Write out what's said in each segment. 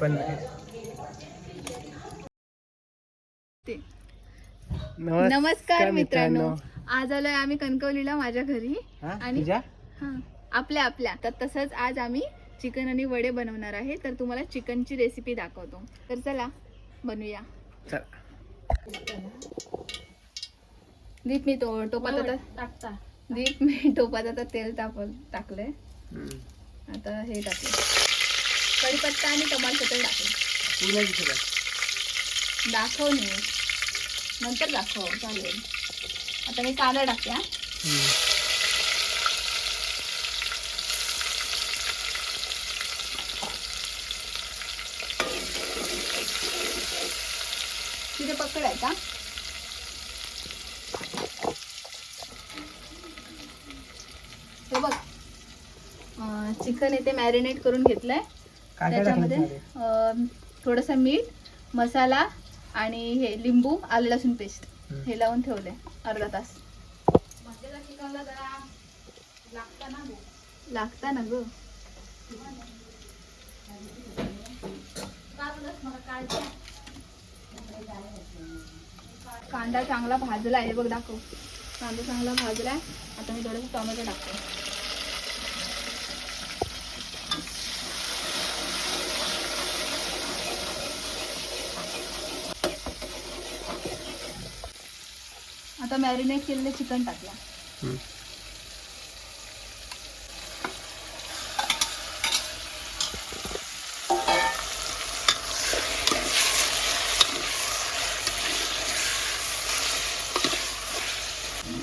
पण. नमस्कार मित्रांनो. आज आलोय आम्ही कणकवलीला माझ्या घरी. आणि हा, आपल्या आपल्या. तर तसंच आज आम्ही चिकन आणि वडे बनवणार आहे. तर तुम्हाला चिकनची रेसिपी दाखवतो. तर चला बनवूया. चल. दीप मी तो टोपात आता टाकता. दीप मी टोपात आता तेल टाक टाकलंय. आता हे टाकलं कढीपत्ता आणि तुला किती बघ. दाखव नी नंतर दाखव चालेल. आता मी कांदा टाकते हा. हम्म. तिथे पकडायचा. हे बघ. चिकन इथे मॅरिनेट करून घेतलंय. त्याच्यामध्ये थोडंसं मीठ मसाला आणि हे लिंबू आलं लसूण पेस्ट. हे लावून ठेवले अर्धा तास. लागता ना ग? कांदा चांगला भाजला आहे बघ दाखव. कांदा चांगला भाजलाय आता मी थोडंसं टोमॅटो टाकते. आता मॅरिनेट केलेलं चिकन टाकलं हम्म.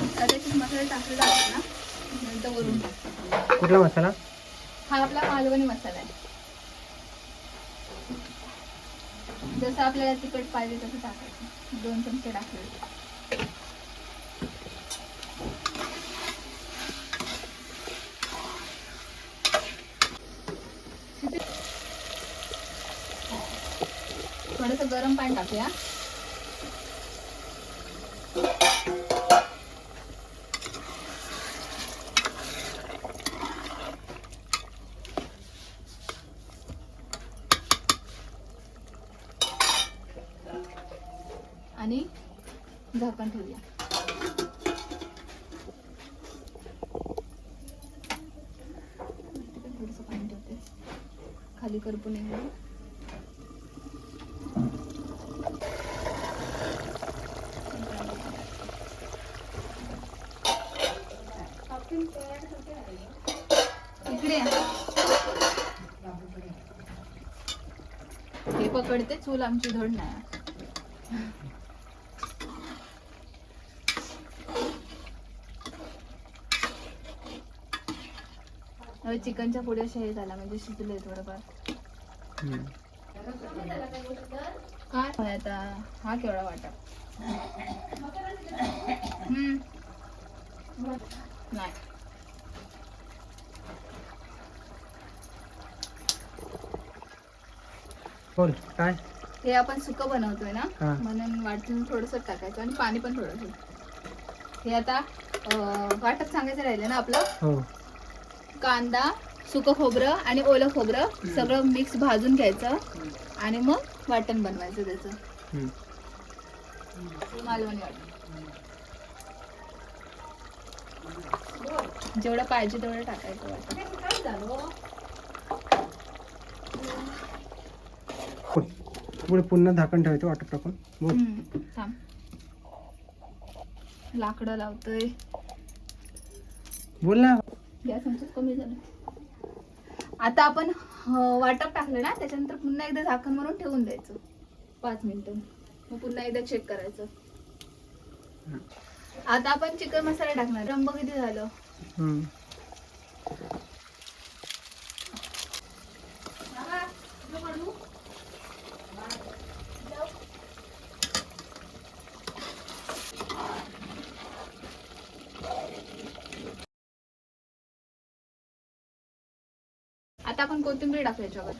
आता त्याच्यात मसाला टाकलेला आहे ना नंतर वरून टाकतो कुठला मसाला? हा आपला मालवणी मसाला आहे. जसं आपल्याला तिखट पाहिजे तसं टाकायचं. दोन चमचे टाकले थोडस गरम पाणी टाकूया. आणि झाकण ठेवूया. पाणी खाली करपून नये म्हणून. इकडे या. पकडते चूल आमची धड नाही चिकनच्या पुढे असे हे झाला म्हणजे शिजले थोडंफार. काय? आता हा केवढा वाटा. हम्म. नाही. बोल काय? हे आपण सुकं बनवतोय ना? हा. म्हणून वाटून थोडस टाकायचं आणि पाणी पण थोडंसं. हे आता अं, वाटप सांगायचं राहिलं ना आपलं? हो. कांदा सुकं खोबरं आणि ओलं खोबरं सगळं मिक्स भाजून घ्यायचं आणि मग वाटण बनवायचं त्याचं. हम्म. मालवणी वाटण. जेवढं पाहिजे तेवढं टाकायचं वाटण. पुढे पुन्हा झाकण ठेवायचं वाटप टाकून. बोल. हम्म, थांब. लाकडं लावतोय. बोल ना. गॅस आमचं कमी झालं. आता आपण अं, वाटप टाकलं ना त्याच्यानंतर पुन्हा एकदा झाकण मारून ठेवून द्यायचं. पाच मिनिटं. मग पुन्हा एकदा चेक करायचं. आता आपण चिकन मसाला टाकणार. रंब किती झालं? हम्म. आता आपण कोथिंबीर टाकू याच्यावर.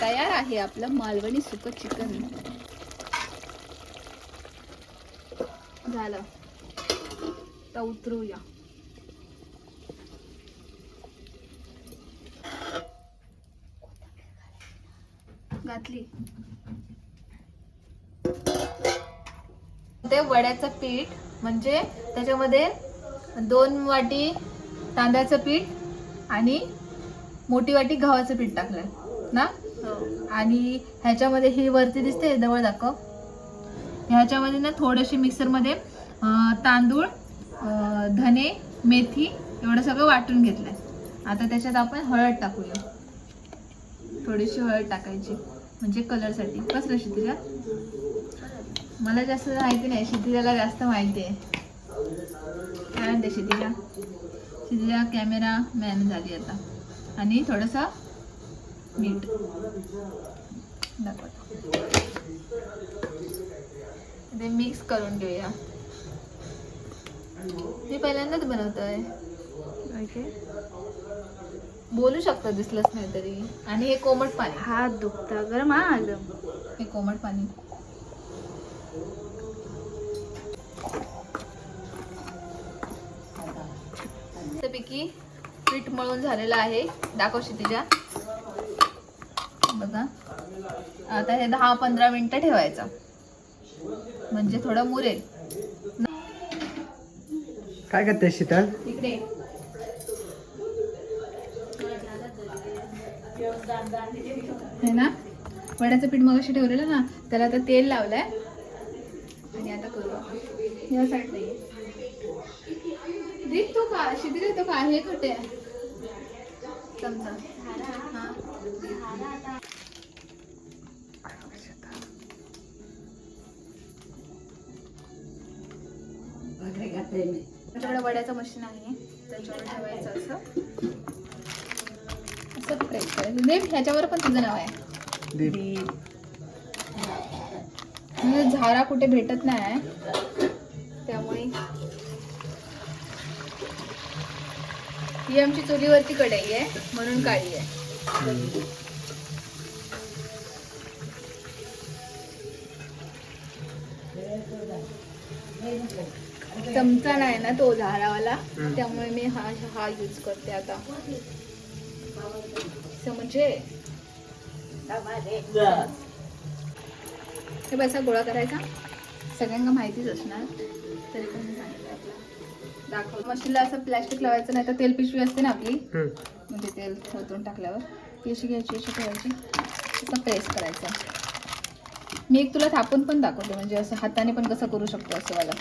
तयार आहे आपलं मालवणी सुकं चिकन. झालं. तर उतरूया. घातली. ते वड्याचं पीठ म्हणजे त्याच्यामध्ये दोन वाटी तांदळाचं पीठ आणि मोठी वाटी गव्हाचं पीठ टाकलंय ना? आणि ह्याच्यामध्ये ही वरती दिसते जवळ दाखव. ह्याच्यामध्ये ना थोडेसे मिक्सरमध्ये तांदूळ धने मेथी एवढं सगळं वाटून घेतलंय. आता त्याच्यात आपण हळद टाकूया. थोडीशी हळद टाकायची म्हणजे कलरसाठी. कसं क्षितिजा. मला जास्त माहिती नाही क्षितिजाला जास्त माहिती आहे. काय म्हणते क्षितिजा क्षितिजा कॅमेरा मॅन झाली आता. आणि थोडंसं मीठ दाखवतो. ते मिक्स करून घेऊया. मी पहिल्यांदाच बनवतोय. बोलू शकतो दिसलंच नाही तरी आणि हे कोमट पाणी. हात दुखता. गरम हा एकदम. हे कोमट पाणी. मळून झालेलं आहे. दाखव क्षितिजा. बघा. आता हे दहा पंधरा मिनिटं ठेवायचं. म्हणजे थोडं मुरेल. काय करते शीतल? इकडे. हे ना वड्याचं पीठ मगाशी ठेवलेलं ना त्याला आता तेल लावलंय. आणि आता करू या ये. दीप तू का शिथिल तो का हे कुठे चमचा हा. माझ्याकडे वड्याचं मशीन आहे. त्याच्यावर ठेवायचं असं. असं प्रेस करायचं. दीप ह्याच्यावर पण तुझं नाव आहे. म्हणजे झारा कुठे भेटत नाही. त्यामुळे ही आमची चुलीवरची कढई आहे म्हणून काळी आहे चमचा नाही ना तो झारावाला हम्म. त्यामुळे मी हा हा यूज करते आता समजे हे बसा गोळा करायचा सगळ्यांना माहितीच असणार तरी पण. दाखव. मशीनला असं प्लॅस्टिक लावायचं नाही तर तेल पिशवी असते ना आपली. म्हणजे तेल ओतून टाकल्यावर. ती अशी घ्यायची अशी ठेवायची. असं प्रेस करायचं. मी एक तुला थापून पण दाखवते म्हणजे असं हाताने पण कसं करू शकतो असं वाला.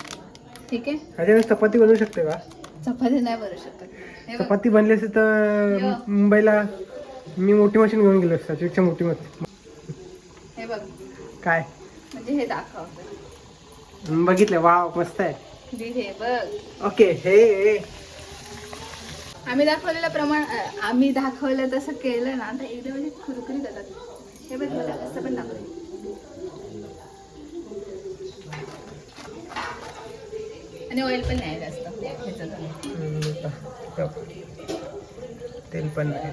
ठीक आहे? चपाती बनवू शकते का? चपाती नाही भरू शकत. हे. चपाती बनली असते तर. मुंबईला मी मोठी मशीन घेऊन गेलो असतो मोठी मशीन. हे बघ. काय? म्हणजे हे दाखव. बघितलं. वाव मस्त आहे. हे बघ ओके हे. आम्ही दाखवलेलं प्रमाण आम्ही दाखवलं तसं केलं ना तर एकदम म्हणजे कुरकुरीत होतात. हे बघ मला असं पण दाखव आणि ऑइल पण नाही जास्त. तेल पण नाही.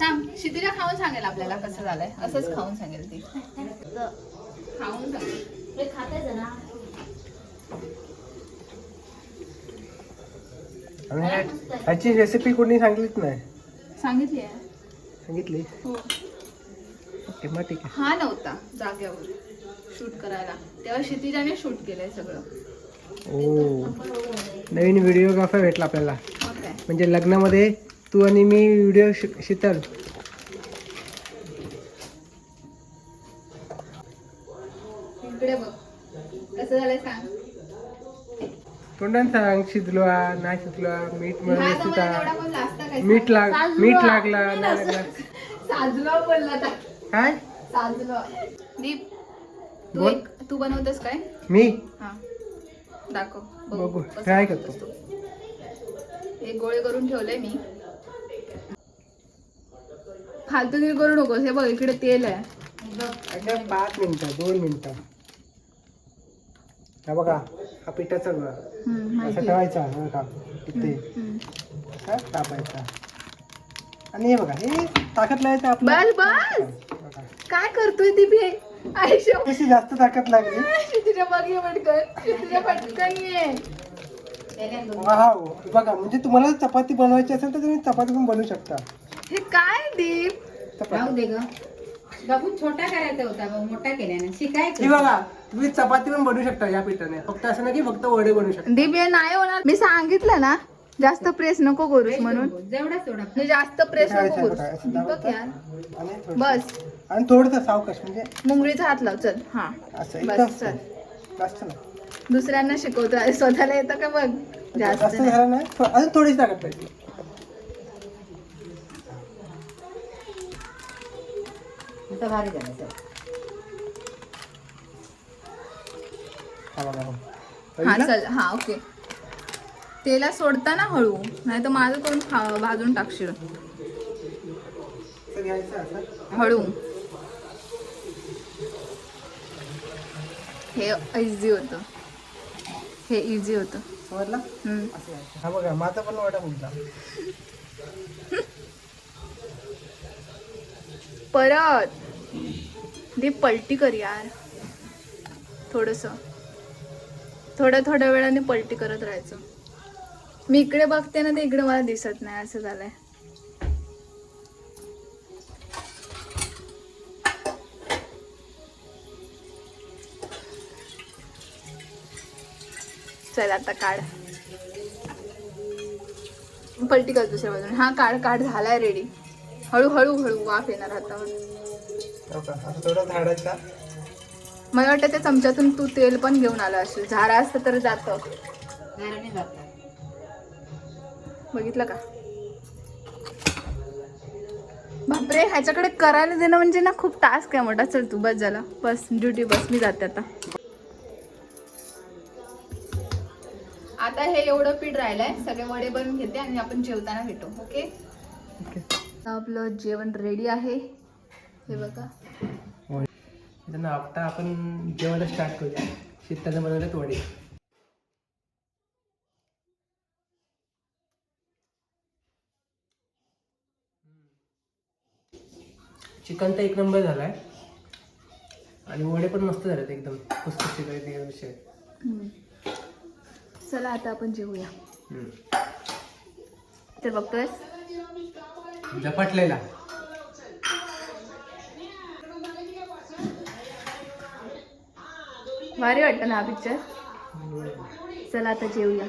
थांब शिथिरा खाऊन सांगेल आपल्याला कसं झालंय. असंच खाऊन सांगेल ती. खाऊन सांगेल. आणि ह्या- ह्याची रेसिपी कोणी सांगितलीच नाही. सांगितली आहे. सांगितली? हो. ओके मग ठीक आहे. हा नव्हता जाग्यावर शूट करायला. तेव्हा क्षितिजाने शूट केलंय सगळं. ओ नवीन व्हिडिओग्राफर भेटला आपल्याला. मग काय? म्हणजे लग्नामध्ये तू आणि मी व्हिडिओ शीतल. इकडे बघ. कसं झालंय सांग. तोंडाने सांग शिजलवा नाही शिजलवा मीठ मिळून काय मीठ लाग. मीठ लागला नाही लागला. साजलो बोलला. काय? साजलो. दीप तू. एक तू बनवतोस काय? मी? हा. दाखव. बघू, बनवतोस करतो. एक गोळे करून ठेवलंय मी. फालतूगिरी करू नकोस. हे बघ इकडे तेल आहे. पाच मिनिटं दोन मिनिटं. हा बघा. हा पिठाचा गोळा. असा. ठेवायचा हा बघा इथे. हम्म. हा टाकायचा आणि हे बघा हे ताकद लावायचं आपलं. बस, बस. बघा. काय करतोय हे आयुष्य. कशी जास्त ताकद लागली? तुझ्या मागे पटकन तुझ्या पटकन ये. वाव. बघा म्हणजे तुम्हाला चपाती बनवायची असेल तर तुम्ही चपाती पण बनवू शकता. हे काय दीप? चपाती. दे ग. बाबू छोटा करायचा होता मोठा केल्याने. ही शिकायचं बघा तुम्ही चपाती पण बनवू शकता या पिठाने. फक्त असं नाही की फक्त वडे बनवू शकता. हे नाही होणार. मी सांगितलं ना जास्त प्रेस नको करूस म्हणून. जेवढा सोडा म्हणजे जास्त प्रेस नको करूस. असं दीपक यार. आणि थोडं- बस. आणि थोडंसं सावकाश म्हणजे मुंगळीचा हात लाव चल. हा. असं बस एकदम. चल. जास्त नाही. दुसऱ्यांना शिकवतो अरे स्वतःला येतं का बघ? जास्त जास्त नाही. झालं नाही थो- अजून थोडीच ताकद पाहिजे. भारी झालं हा? चल हा ओके. तेला सोडताना हळू नाही तर माझं तोंड भाजून टाकशील. हळू. हे इझी होतं. हे इझी होतं. हा बघा माझा पण वडा फुटला परत. दीप पलटी कर यार. थोडस. थोड्या थोड्या वेळाने पलटी करत राहायचं. मी इकडे बघते ना ते इकडे मला दिसत नाही असं झालंय. चल आता काढ. पलटी कर दुसऱ्या बाजूने. हा काढ काढ झालाय रेडी हळूहळू हळू वाफ येणार हातावर का? असं थोडं झाडायचा मला वाटतं त्या चमच्यातून तू तेल पण घेऊन आलं असेल. झारा असतं तर जातं. घराने बघितलं का? बापरे ह्याच्याकडे करायला देणं म्हणजे ना खूप टास्क आहे मोठा. चल तू बस झाला बस ड्युटी बस. मी जाते आता. आता हे एवढं पीठ राहिलंय. सगळे वडे बनवून घेते आणि आपण जेवताना भेटू ओके? आपलं जेवण रेडी आहे. हे बघा. त्यांना आता आपण जेवायला स्टार्ट करूया. शीताने बनवलेत वडे चिकन तर एक नंबर झालाय. आणि वडे पण मस्त झालेत एकदम. चला आता आपण जेवूया. तर बघतोयस? झपाटलेला. भारी वाटतं ना हा पिक्चर चला आता जेवूया